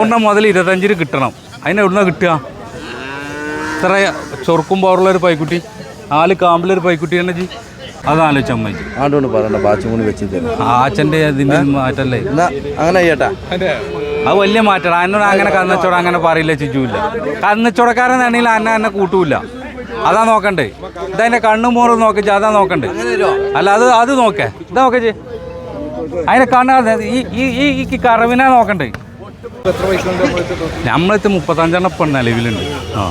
ഒരെണ്ണം മുതൽ ഇരുപത്തഞ്ചിന് കിട്ടണം. അതിന് എവിടുന്ന കിട്ടുക? ഇത്ര ചൊറുക്കും പവറുള്ളൊരു പൈക്കുട്ടി. നാല് കാമ്പിലൊരു പൈക്കുട്ടി തന്നെ ജി. അതാലോചിച്ച അമ്മജി ആണ്ടോണ്ട് പറയണ്ട ബാച്ചും കൂടി വെച്ച് തരും. ആച്ചന്റെ ഇതിന്റെ മാറ്റല്ലേ? എന്നാ അങ്ങനെ ചെയ്യട്ടാ. അത്. വലിയ മാറ്റം അന്നോട് അങ്ങനെ കന്നച്ചോട അങ്ങനെ പറയില്ല ചിജുവില്ല. കന്നച്ചോടക്കാരൻ ആണെങ്കിൽ അന്ന എന്നെ കൂട്ടൂല. അതാ നോക്കണ്ടേ. ഇതതിന്റെ കണ്ണും മോറും നോക്കിച്ച് അതാ നോക്കണ്ടേ. അല്ല അത് അത് നോക്കേ. ഇതാ നോക്കേ അതിനെ കണ്ണാ ഈ ഈ ഈ കറവിനെ നോക്കണ്ടേ. നമ്മളെത്തി മുപ്പത്തഞ്ചെണ്ണം പെണ്ണ നിലവിലുണ്ട്. ആ.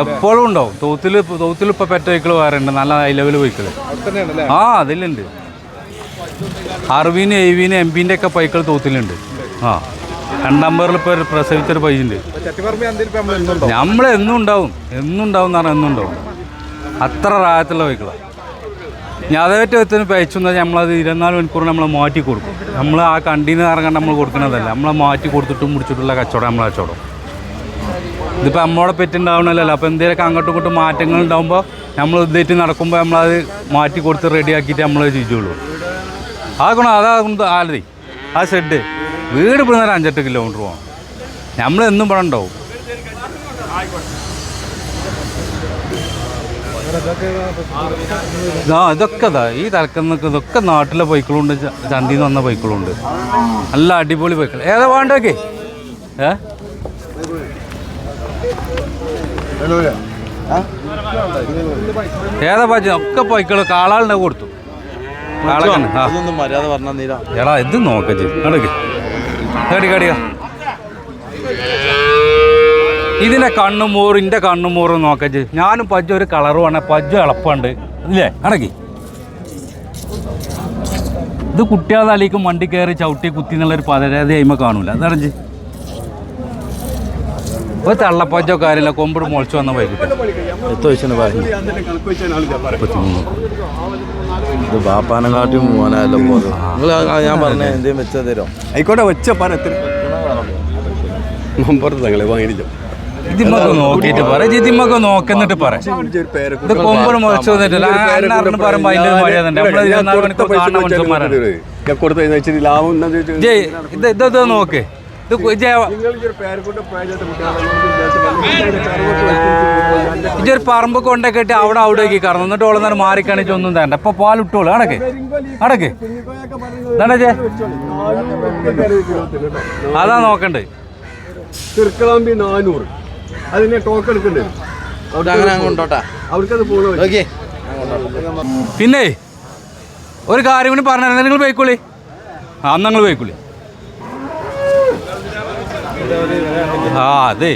എപ്പോഴും ഉണ്ടാവും. തോത്തിൽ തോത്തിൽ ഇപ്പൊ പെറ്റ വെഹിക്കിൾ വേറെ ഉണ്ട്. നല്ല ഹൈ ലെവൽ വെഹിക്കിൾ ആ അതിലുണ്ട്. അറിവിന് എഴുപതിന് എം പിന്റെ ഒക്കെ പൈക്കൾ തോത്തിലുണ്ട്. ആ. രണ്ടാം നമ്പറിൽ ഇപ്പോൾ ഒരു പ്രസവിച്ചൊരു പൈസ ഉണ്ട് നമ്മൾ എന്നും ഉണ്ടാവും? എന്നും ഉണ്ടാവും എന്ന് പറഞ്ഞാൽ എന്നും ഉണ്ടാവും. അത്ര റായത്തുള്ള വെഹിക്കിളാണ് എത്തുന്ന പയച്ചു എന്നാൽ നമ്മളത് ഇരുപത്തിനാല് മണിക്കൂർ നമ്മൾ മാറ്റി കൊടുക്കും. നമ്മൾ ആ കണ്ടീന്ന് ഇറങ്ങാൻ നമ്മൾ കൊടുക്കുന്നതല്ല. നമ്മളെ മാറ്റി കൊടുത്തിട്ടും മുടിച്ചിട്ടുള്ള കച്ചവടം നമ്മളെ കച്ചവടം. ഇതിപ്പോൾ നമ്മളോടെ പെറ്റുണ്ടാവണമല്ലോ അപ്പോൾ എന്തെങ്കിലുമൊക്കെ അങ്ങോട്ടും ഇങ്ങോട്ടും മാറ്റങ്ങൾ ഉണ്ടാകുമ്പോൾ നമ്മൾ ഇതേറ്റ് നടക്കുമ്പോൾ നമ്മളത് മാറ്റി കൊടുത്ത് റെഡിയാക്കിയിട്ട് നമ്മൾ ചെയ്യുള്ളൂ ആ ഗുണം അതാ ആലതി. ആ ഷെഡ് വീട് ഇവിടുന്ന് ഒരു അഞ്ചെട്ട് കിലോമീറ്റർ പോകണം നമ്മൾ എന്നും ഇവിടെ ഉണ്ടാവും. ആ ഇതൊക്കെ ഇതാ ഈ തലക്കുന്നൊക്കെ ഇതൊക്കെ നാട്ടിലെ ബൈക്കുകളുണ്ട് ചന്തിയിൽ നിന്ന് വന്ന ബൈക്കുകളുണ്ട് നല്ല അടിപൊളി ബൈക്കുകൾ ഏതാ വേണ്ടൊക്കെ ഏ? ഏതാ പാച്ച ഒക്കെ ബൈക്കുകൾ കാളാളിനെ കൊടുത്തു. നീരാ. എടാ ഇത് നോക്ക എടുക്ക് കടി കടിക ഇതിന്റെ കണ്ണും മോറും ഇന്റെ കണ്ണും മോറും നോക്കച്ച് ഞാനും പജ്ജ ഒരു കളറ് വേണേ പജ്ജ എളുപ്പമുണ്ട്. ഇല്ലേ? കണക്കി ഇത് കുട്ടികളെ അലിക്കും വണ്ടി കയറി ചവിട്ടി കുത്തി എന്നുള്ളൊരു പതരാതി അയിമ കാണൂല. അതറിഞ്ഞ് ഒരു തള്ളപ്പച്ചോ കാര്യമില്ല കൊമ്പിട് മുളച്ചു വന്ന വൈകിട്ട്. പറഞ്ഞു ബാപ്പാനെ കാട്ടി മോനല്ലോ നിങ്ങൾ ഞാൻ പറഞ്ഞ എന്തേലും വെച്ചാൽ തരും? ആയിക്കോട്ടെ വെച്ച പരത്തിന് നമ്പർ തങ്ങളെ വാങ്ങിയില്ല ഇതിമ്മക്ക് നോക്കിയിട്ട് പറ. ഇതിമ്മക്ക് നോക്കുന്നിട്ട് പറ. ഇത് കൊമ്പട് മുളച്ചു വന്നിട്ടില്ല പറയുമ്പോ അതിന്റെ മര്യാദ കാണുന്ന മനുഷ്യന്മാരാണ് ജയ് ഇത് നോക്ക്. ഇത് ഇജൊരു പറമ്പ് കൊണ്ടേ കെട്ടി അവിടെ അവിടേക്ക് കറന്നു. എന്നിട്ട് ഓളെ മാറി കാണിച്ച് ഒന്നും തരണ്ട. ഇപ്പൊ പാലിട്ടോളൂ അടക്ക് അടക്ക് എന്താണേ അതാ നോക്കണ്ടേ. ചെറുക്കളാമ്പി നാനൂറ്. അതിനെ ടോക്ക് എടുക്കണ്ടേ അവർക്കത് പോകണോ പിന്നെ ഒരു കാര്യം കൂടി പറഞ്ഞു നിങ്ങൾ പോയിക്കോളി? ആ അന്ന് നിങ്ങൾ പോയിക്കോളി? ആ അതെ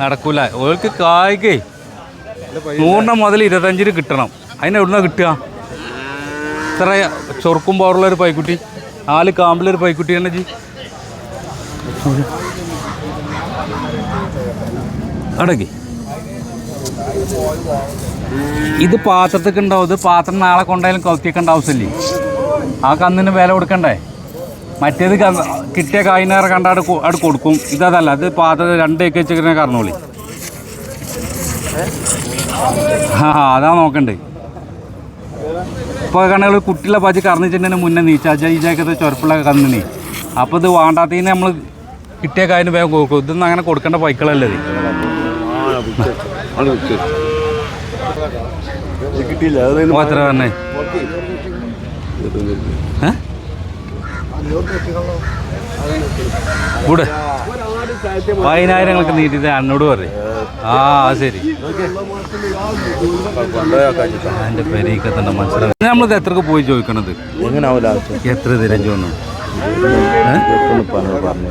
നടക്കൂല. ഓൾക്ക് കായ്ക്ക് നൂറിന് മുതൽ ഇരുപത്തഞ്ചിന് കിട്ടണം. അതിന് എവിടുന്ന കിട്ടുക? ഇത്ര ചൊറുക്കും പവറുള്ളൊരു പൈക്കുട്ടി. നാല് കാമ്പിലൊരു പൈക്കുട്ടി തന്നെ ജി. അടക്കി. ഇത് പാത്രത്തൊക്കെ ഉണ്ടാവും. ഇത് പാത്രം നാളെ കൊണ്ടായാലും കൊത്തിയേക്കേണ്ട ആവശ്യമില്ലേ ആ കന്നിന് വില കൊടുക്കണ്ടേ? മറ്റേത് കിട്ടിയ കായിനേറെ കണ്ട അവിടെ കൊടുക്കും. ഇതല്ല ഇത് പാത്രം രണ്ടേക്ക് വെച്ചിങ്ങനെ കറന്നോളി ആ അതാ നോക്കണ്ടേ. ഇപ്പോൾ കണ്ണുകൾ കുട്ടികളെ പാച്ച് കറന്നിച്ചിട്ടുണ്ടെങ്കിൽ മുന്നേ നീച്ചാച്ച ഈ ജാക്കത്തെ ചുരപ്പുള്ള കന്നിനെ. അപ്പോൾ ഇത് വേണ്ടാത്തതിനെ നമ്മൾ കിട്ടിയ കായിന് വേഗം കൊടുക്കും. ഇതൊന്നും അങ്ങനെ കൊടുക്കേണ്ട പൈക്കളല്ലേ കിട്ടിയില്ല എത്ര പറഞ്ഞേ പതിനായിരങ്ങൾക്ക് നീട്ടിട്ട് അണ്ണോട് പറയും. ആ അത് ശരി. എന്റെ പെരീക്കത്തണ്ട മനസ്സിലാവും നമ്മളിത് എത്രക്ക് പോയി ചോദിക്കണത്? എങ്ങനെ ആവില്ല എത്ര തിരഞ്ഞു പറഞ്ഞു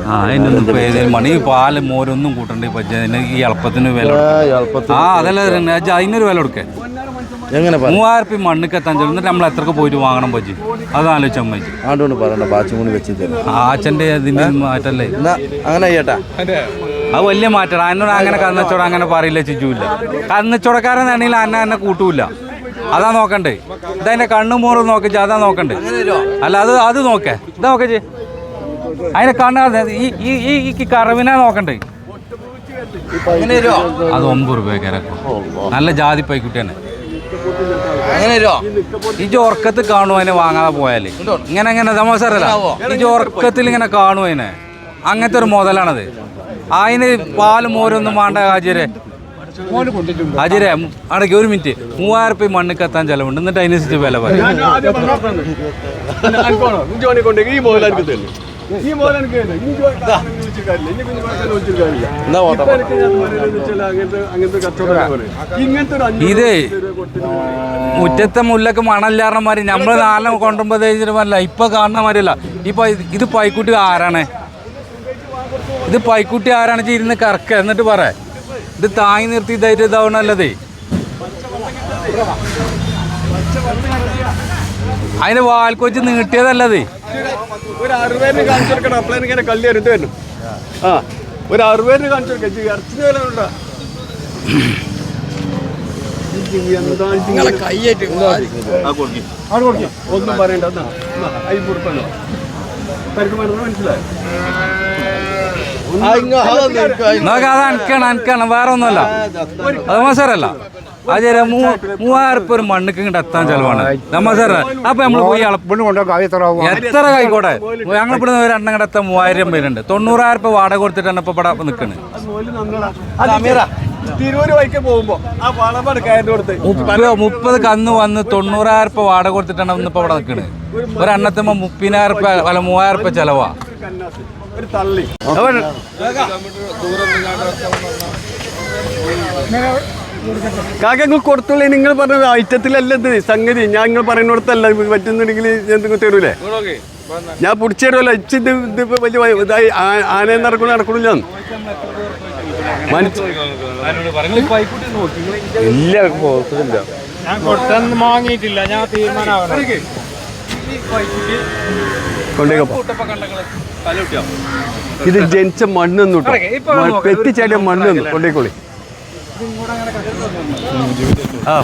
ആ അതിനൊന്നും ഇപ്പൊ ഏതെങ്കിലും മണി പാൽ മോരൊന്നും കൂട്ടണ്ടേ പച്ച ഈ എളുപ്പത്തിന് വില ആ അതല്ല അതിനൊരു വില കൊടുക്കേ. എങ്ങനെ മൂവായിരം രൂപ മണ്ണിക്ക് എത്താൻ ചെല്ലും എന്നിട്ട് നമ്മൾ എത്രക്ക് പോയിട്ട് വാങ്ങണം പറ്റി അത് ആലോചിച്ചാൽ മതി ആണ്ടോണ്ട് പറയണ്ട ബാച്ചും കൂടി വെച്ച് തരും. ആച്ചന്റെ ഇതിന്റെ മാറ്റല്ലേ? അങ്ങനെ ചേട്ടാ അത് വലിയ മാറ്റം. അന്നോട് അങ്ങനെ കന്നച്ചോട അങ്ങനെ പറയില്ല ചിജുവില്ല. കന്നച്ചോടക്കാരൻ ആണെങ്കിൽ അന്ന എന്നെ കൂട്ടൂല. അതാ നോക്കണ്ടേ. ഇതതിന്റെ കണ്ണും മോറും നോക്കിച്ച് അതാ നോക്കണ്ടേ. അല്ല അത് അത് നോക്കേ. ഇതാ നോക്കേ അതിന്റെ അതിനെ കണ്ണ ഈ ഈ ഈ കറവിനെ നോക്കണ്ടേ. അത് ഒമ്പത് രൂപയ്ക്കാരൊക്കെ നല്ല ജാതി പൈക്കുട്ടിയാണ് ഈ ഉറക്കത്തിൽ കാണും അതിനെ വാങ്ങാതെ പോയാൽ? ഇങ്ങനെ ഇങ്ങനെ തമാശല്ല ഈ ഉറക്കത്തിൽ ഇങ്ങനെ കാണും അതിനെ? അങ്ങനത്തെ ഒരു മുതലാണത് അതിന് പാൽ മോരൊന്നും വേണ്ട ഹാജിരെ ഹാജിരെ അടക്ക ഒരു മിനിറ്റ്. മൂവായിരം റുപ്യ മണ്ണ് കത്താൻ ചെലവുണ്ട്. എന്നിട്ട് അതിനനുസരിച്ച് വില പറയും. ഇതേ മുറ്റത്തെ മുല്ലക്ക് മണല്ലാറന്മാര് നമ്മൾ നാലെണ്ണം കൊണ്ടുപോകുമ്പോഴല്ല ഇപ്പൊ കാണുന്ന മാതിരിയല്ല. ഇപ്പൊ ഇത് പൈക്കുട്ടി ആരാണ്? ഇത് പൈക്കുട്ടി ആരാണ്? വെച്ചാൽ ഇരുന്ന് കറക്ക. എന്നിട്ട് പറ. ഇത് താങ്ങി നിർത്തി ഇതായിട്ട് ഇതാവണല്ലതേ അതിന് വാൽക്കോച്ച് നീട്ടിയതല്ലതേ. ഒരു അറുപതിന് കാണിച്ചു കൊടുക്കണം. ഇങ്ങനെ ആ ഒരു അറുപതിന് കാണിച്ചു കൊടുക്കാം. ഇജ്ജ് ഇറച്ചിന് വില ഉണ്ടോ? ഒന്നും പറയണ്ട ഉണ്ടോ? തനിക്ക് മനസ്സിലായോ? നോക്കാം അത് അനക്കാണ് അനക്കാണ് വേറെ ഒന്നുമല്ല അത് മസാരല്ല അതെ മൂവായിരം ഒരു മണ്ണിക്ക് ഇങ്ങോട്ട് എത്താൻ ചെലവാണ്. നമ്മസാര അപ്പൊ നമ്മൾ പോയി എത്ര ആയിക്കോട്ടെ ഞങ്ങൾ ഇവിടെ ഒരു എണ്ണം കൂടെ എത്താൻ മൂവായിരം പേരുണ്ട്. തൊണ്ണൂറായിരം രൂപ വാടക കൊടുത്തിട്ടാണ് ഇപ്പൊ ഇവിടെ തിരൂര് പോകുമ്പോ ആ കയറി കൊടുത്ത് മുപ്പത് മുപ്പത് കന്ന് വന്ന് തൊണ്ണൂറായിരം രൂപ വാടക കൊടുത്തിട്ടാണ് ഇന്നിപ്പോ ഇവിടെ നിൽക്കുന്നത് ഒരെണ്ണത്തുമ്പോ മുപ്പതിനായിരം രൂപ അല്ല മൂവായിരം രൂപ ചെലവാ. ഒരു തള്ളി. കാക്ക നിങ്ങൾ കൊടുത്തുള്ളേ. നിങ്ങൾ പറഞ്ഞ ഐറ്റത്തിലല്ല ഇത്? സംഗതി. ഞാൻ നിങ്ങൾ പറയുന്നിടത്തല്ല. പറ്റുന്നുണ്ടെങ്കിൽ ഞാൻ നിങ്ങൾ തരൂലേ? ഞാൻ പിടിച്ചു തരുമല്ലോ ഇച്ച് ഇത് ഇതിപ്പോ വലിയ ഇതായി. ആന ആനയെ നടക്കണ നടക്കണില്ല ഇല്ല ഞാൻ വാങ്ങിയിട്ടില്ല. ഞാൻ തീരുമാനമാവണം. ഇത് ജനിച്ച മണ്ണൊന്നും പെറ്റിച്ചാടിയ മണ്ണൊന്നും കൊണ്ടേക്കോളി. ആ.